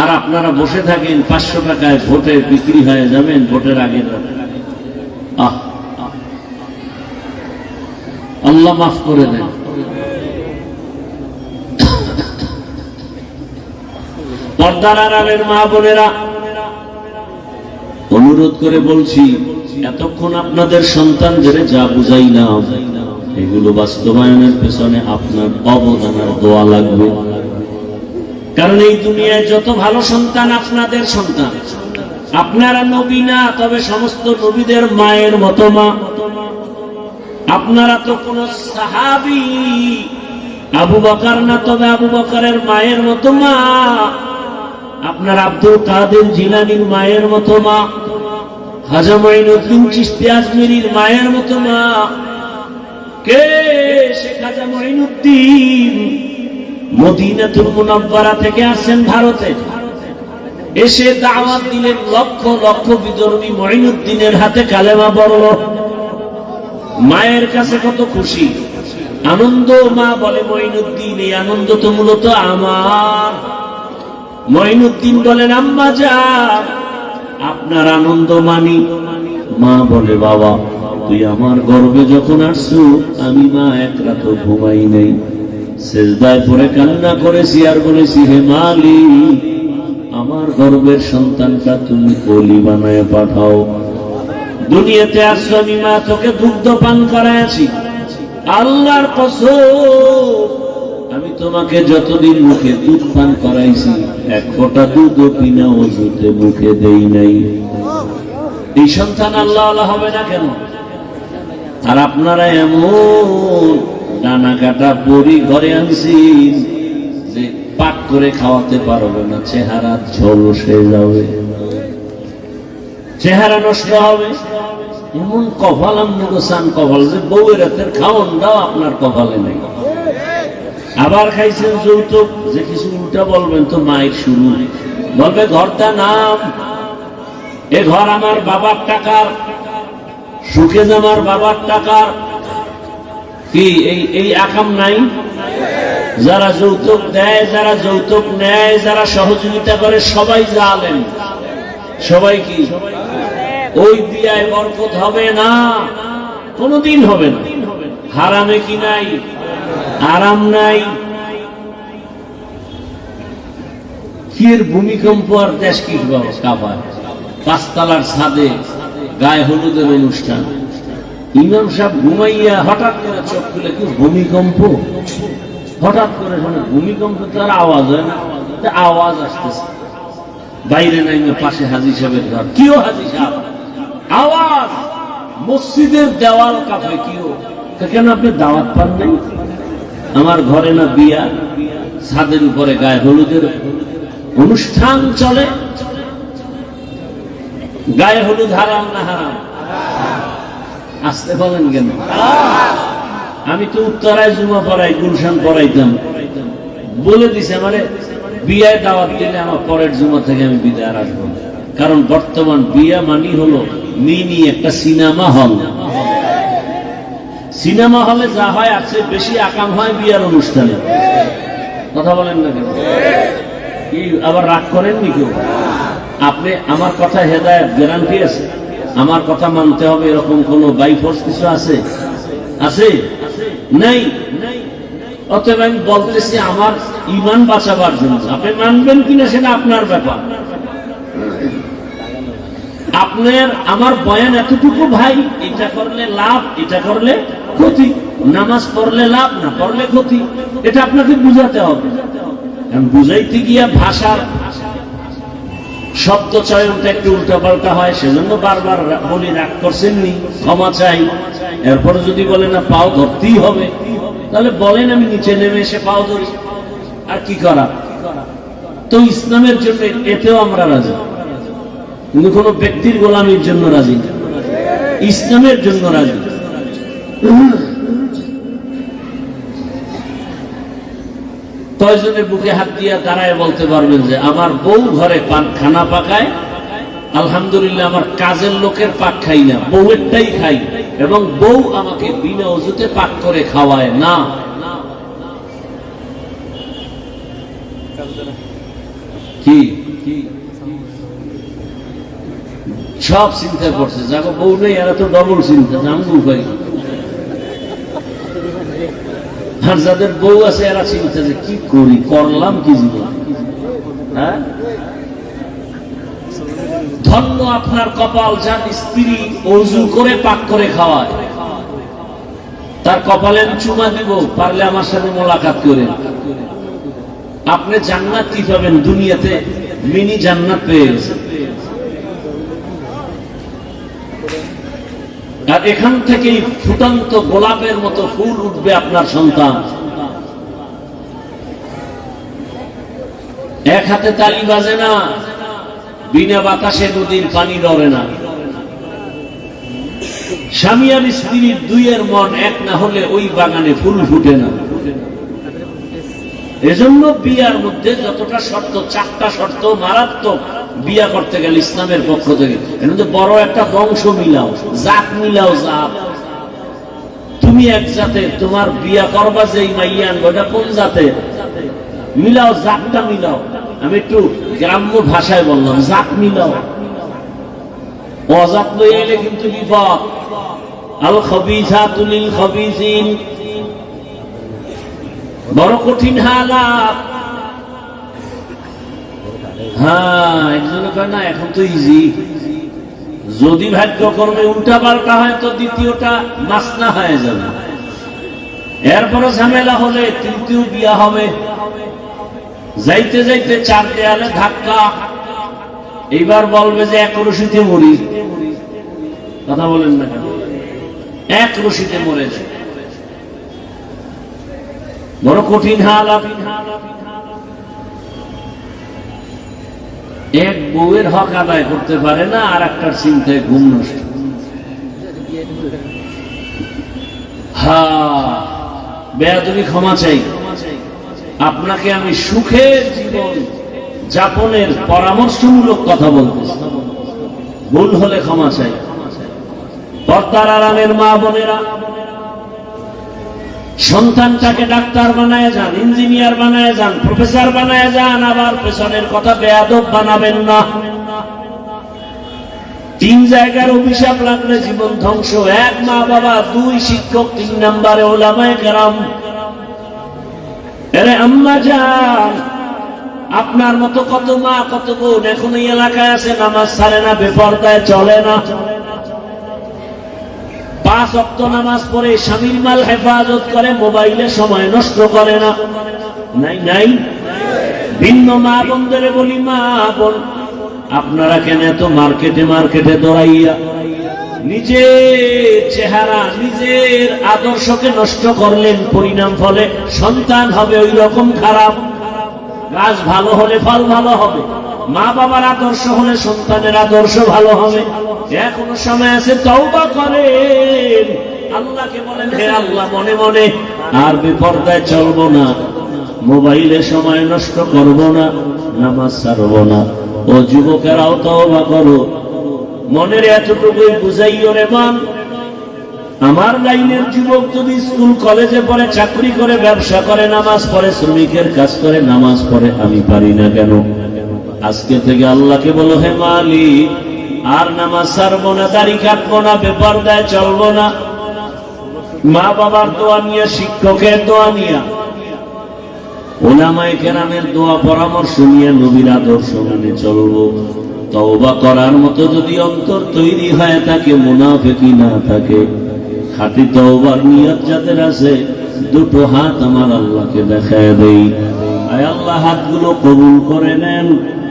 আর আপনারা বসে থাকেন, পাঁচশো টাকায় ভোটে বিক্রি হয়ে যাবেন, ভোটের আহ। আল্লাহ মাফ করে দেন। পর্দার আড়ালের মা বোনেরা, অনুরোধ করে বলছি, এতক্ষণ আপনাদের সন্তানদের যা বুঝাই না এগুলো বাস্তবায়নের পেছনে আপনার অবদান আর দোয়া লাগবে। কারণ এই দুনিয়ায় যত ভালো সন্তান আপনাদের সন্তান। আপনারা নবী না, তবে সমস্ত নবীদের মায়ের মতো মা। আপনারা তো কোন সাহাবি। আবু বকার না, তবে আবু বকারের মায়ের মতো মা। আপনার আব্দুল কাদের জিলানির মায়ের মতো মা। হাজা মঈনুদ্দিন চিস্তি আজমিরির মায়ের মতো মা। কে? শেখ হাজা মঈনুদ্দিন। মদিনাতুল মুনাব্বারা থেকে আসছেন ভারতে। এসে দাওয়াত দিলেন লক্ষ লক্ষ মঈনুদ্দিনের হাতে কালেমা মায়ের কাছে কত খুশি। আনন্দ মা বলে, মঈনুদ্দিন, এই আনন্দ তো মূলত আমার। মঈনুদ্দিন বলেন, আম্মা যান, আপনার আনন্দ মানি। মা বলে, বাবা, তুই আমার গর্বে যখন আসছু, আমি মা এক রাত ঘুমাই নেই। শেষদায় পরে কান্না করেছি আর বলেছি, হে মালি আমার গর্বের সন্তানটা তুমি কলি বানায় পাঠাও। দুনিয়াতে আসছো আমি মা তোকে দুগ্ধ পান করাইছি আল্লাহর কসম, আমি তোমাকে যতদিন মুখে দুধ পান করাইছি, এক ফোঁটা দুধ ও কিনা ওষুধে মুখে দেই নাই। এই সন্তান আল্লাহ আল্লাহ হবে না কেন? আর আপনারা এমন কাটা বড়ি ঘরে আনছি। যে পাক করে খাওয়াতে পারবে না, চেহারা ঝলসে যাবে। চেহারা নষ্ট হবে। এমন কপাল আমনুসান কপাল যে বউয়ের রাতের খাওয়ান দাও আপনার কপালে নেই। আবার খাইছেন যৌতুক, যে কিছু উল্টা বলবেন তো মায়ের শুরু। বলবে, ঘরটা নাম। এ ঘর আমার বাবার টাকার। সুখে আমার বাবার টাকার। কি, এই এই আকাম নাই? যারা যৌতুক দেয়, যারা যৌতুক নেয়, যারা সহযোগিতা করে, সবাই জালেন সবাই কি? ওই বিয়ায় বরকত হবে না। কোনদিন হবে না। হারামে কি নাই? আরাম নাই। কি এর ভূমিকম্প আর দেশ কি কাপায় পাঁচতলার ছাদে গায়ে হলুদের অনুষ্ঠান। ইমাম সাহেব ঘুমাইয়া হঠাৎ করে চোখ খুলে কি ভূমিকম্প? হঠাৎ করে শোনে ভূমিকম্প তো আর আওয়াজ হয় না। আওয়াজ আসতেছে। বাইরে নাইমে পাশে হাজি সাহেবের ঘর। কিও হাজি সাহেব? আওয়াজ! মসজিদের দেওয়াল কাপে কিও? কেন আপনি দাওয়াত পান নাই? আমার ঘরে না বিয়া? ছাদের উপরে গায়ে হলুদের অনুষ্ঠান চলে? গায়ে হলুদ হারাম না হারাম? আসতে বলেন কেন? আমি তো উত্তরায় জুমা পড়াই, গুলশান পড়াইতাম। বলে দিছে মানে বিয়ায় দাওয়াত দিলে আমার পরের জুমা থেকে আমি বিদায় আসব কারণ বর্তমান বিয়া মানি হলো মিনি একটা সিনেমা হল। সিনেমা হলে যা হয়, আছে বেশি আকাম হয় বিয়ার অনুষ্ঠানে। কথা বলেন না কেন? আবার রাগ করেননি কেউ? আপনি আমার কথা হেদায়ত গ্যারান্টি আছে? আমার কথা মানতে হবে, এরকম কোন বাই ফোর্স কিছু আছে? আছে? নাই? অতএব আমি বলতেছি আমার ইমান বাঁচাবার জন্য। আপনি মানবেন কিনা সেটা আপনার ব্যাপার। আপনার, আমার বয়ান এতটুকু ভাই, এটা করলে লাভ, এটা করলে ক্ষতি। নামাজ পড়লে লাভ, না পড়লে ক্ষতি। এটা আপনাকে বুঝাতে হবে। বুঝাইতে গিয়া ভাষার শব্দ চয়নটা একটু উল্টাপাল্টা হয়, সেজন্য বারবার বলি রাগ করছেননি। ক্ষমা চাই। এরপরে যদি বলে না, পাও ধরতেই হবে। তাহলে বলেন আমি নিচে নেমে এসে পাও ধরি। আর কি করা? তো ইসলামের জন্য এতেও আমরা রাজি। কিন্তু কোন ব্যক্তির গোলামির জন্য রাজি ইসলামের জন্য রাজি। কয়জনের বুকে হাত দিয়া দাঁড়ায় বলতে পারবেন যে, আমার বউ ঘরে খানা পাকায়, আলহামদুলিল্লাহ আমার কাজের লোকের পাক খাই না, বউয়েরটাই খাই এবং বউ আমাকে বিনা অজুতে পাক করে খাওয়ায় না। কি? সব চিন্তা করছে যাকে বউ নেই, এরা তো ডবল চিন্তা জানব ভাই আর যাদের বউ আছে, এরা চিন্তা যে কি করি, করলাম কি জীবন? হ্যাঁ? ধন্য আপনার কপাল, যার স্ত্রী অজু করে পাক করে খাওয়ায়। তার কপালে চুমা দিব, পারলে আমার সাথে মোলাকাত করে। আপনি জান্নাত কি পাবেন দুনিয়াতে? মিনি জান্নাত পেয়ে গেছেন। আর এখান থেকেই ফুটন্ত গোলাপের মতো ফুল উঠবে আপনার সন্তান। এক হাতে তালি বাজে না, বিনা বাতাসে নদীর পানি লড়ে না। স্বামী আর স্ত্রীর দুইয়ের মন এক না হলে ওই বাগানে ফুল ফুটে না। এজন্য বিয়ার মধ্যে যতটা শর্ত, চারটা শর্ত মারাত্মক। বিয়া করতে গেলে ইসলামের পক্ষ থেকে। এর মধ্যে বড় একটা বংশ মিলাও, জাত মিলাও জাত। তুমি এক জাতের তোমার বিয়া করবা যে মাইয়া আনব কোন জাতের মিলাও, জাতটা মিলাও। আমি একটু গ্রাম্য ভাষায় বললাম, জাত মিলাও। অজাত লই এলে কিন্তু বিপদ। আল খবিসাতুলিল খবিসিন বড় কঠিন হালাত। হ্যাঁ একজন কয় যদি উল্টা পাল্টা হয়, তো দ্বিতীয়টা মাসনা হয়ে যাবে। এরপরে ঝামেলা হলে তৃতীয় বিয়া হবে। যাইতে যাইতে চার দেয়ালে ধাক্কা। এইবার বলবে যে এক রশিতে মরি। কথা বলেন না কেন? এক রশিতে মরেছে বড় কঠিন হালাত এক বউয়ের হক আদায় করতে পারে না আর একটার চিন্তায় ঘুম নষ্ট। হা, বেয়াদবি ক্ষমা চাই। আপনাকে আমি সুখের জীবন যাপনের পরামর্শমূলক কথা বলতেছি ভুল হলে ক্ষমা চাই। পর্দার আরামের মা বোনেরা সন্তানটাকে ডাক্তার বানায় যান, ইঞ্জিনিয়ার বানায় যান, প্রফেসর বানায় যান, আবার পেছনের কথা বেয়াদব বানাবেন না। তিন জায়গার অভিশাপ লাগলে জীবন ধ্বংস। এক মা বাবা, দুই শিক্ষক, তিন নম্বরে ওলামায় কেরাম। এরে আম্মা যান আপনার মতো কত মা, কত বোন এখন এই এলাকায় আছে, নামাজ ছাড়ে না, বেপরদায় চলে না। পাঁচ অক্ত নামাজ পড়ে স্বামীর মাল হেফাজত করে, মোবাইলে সময় নষ্ট করে না। নাই নাই। ভিন্ন মা বোনদের বলি, মা বোন, আপনারা কেন এত মার্কেটে মার্কেটে দৌড়াইয়া? নিজের চেহারা, নিজের আদর্শকে নষ্ট করলেন, পরিণাম ফলে সন্তান হবে ওই রকম খারাপ। গাছ ভালো হলে ফল ভালো হবে। মা বাবার আদর্শ হলে সন্তানের আদর্শ ভালো হবে। এখনও সময় আছে, তওবা করেন। আল্লাহকে বলেন, হে আল্লাহ, মনে মনে আর বিপর্দায় চলবো না। মোবাইলে সময় নষ্ট করব না, নামাজ ছাড়ব না। ও যুবকেরাও তওবা করো। মনের এতটুকুই বুঝাইও রে মন। আমার লাইনের যুবক যদি স্কুল, কলেজে পড়ে, চাকরি করে, ব্যবসা করে, নামাজ পড়ে, শ্রমিকের কাজ করে, নামাজ পড়ে, আমি পারি না কেন? আজকে থেকে আল্লাহকে বলো, হে মালিক, আর নামাজ ছাড়বো না, দাড়ি কাটবো না, বেপরদায় চলবো না। মা বাবার দোয়া নিয়ে, শিক্ষকের দোয়া নিয়ে, ওলামায় কেরামের দোয়া, পরামর্শ নিয়ে নবীর আদর্শ মেনে চলবো। তওবা করার মতো যদি অন্তর তৈরি হয় থাকে মুনাফেকি না থাকে। খাটি তওবার নিয়ত যাদের আছে, দুটো হাত আমার আল্লাহকে দেখায় দেই। আয় আল্লাহ, হাতগুলো কবুল করে নেন।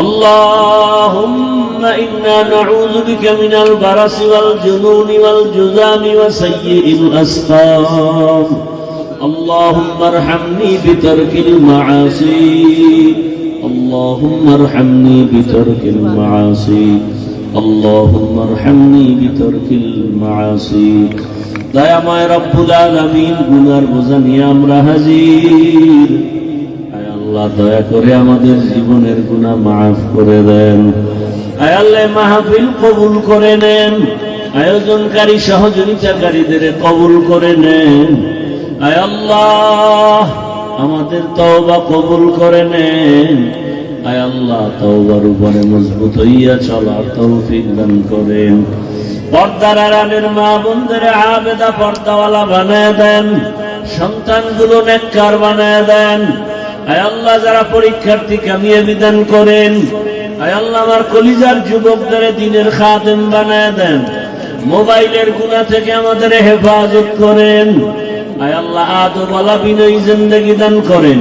اللهم إنا نعوذ بك من البرص والجنون والجذام وسيء الأسقام اللهم ارحمني بترك المعاصي اللهم ارحمني بترك المعاصي اللهم ارحمني بترك المعاصي দয়াময় রব্বুল আলামিন গুনার বোঝা নিয়ে আমরা হাজির আয় আল্লাহ দয়া করে আমাদের জীবনের গুনাহ মাফ করে দেন। আয় আল্লাহ মাহফিল কবুল করে নেন। আয়োজনকারী, সহযোগিতাকারীদের কবুল করে নেন। আয় আল্লাহ, আমাদের তওবা কবুল করে নেন। আয় আল্লাহ, তওবার উপরে মজবুত হইয়া চলার তৌফিক দান করেন। পর্দার আড়ালের মা বোনদের আবেদা পর্দাওয়ালা বানায় দেন। সন্তানগুলো নেককার বানায় দেন। আল্লাহ, যারা পরীক্ষার্থী কামিয়ে বিধান করেন আল্লাহ, আমার কলিজার যুবকদের দিনের খাদেম বানায় দেন, মোবাইলের গুণা থেকে আমাদের হেফাজত করেন, আয় আল্লাহ আদো বলা বিনয়ী জিন্দগি দান করেন।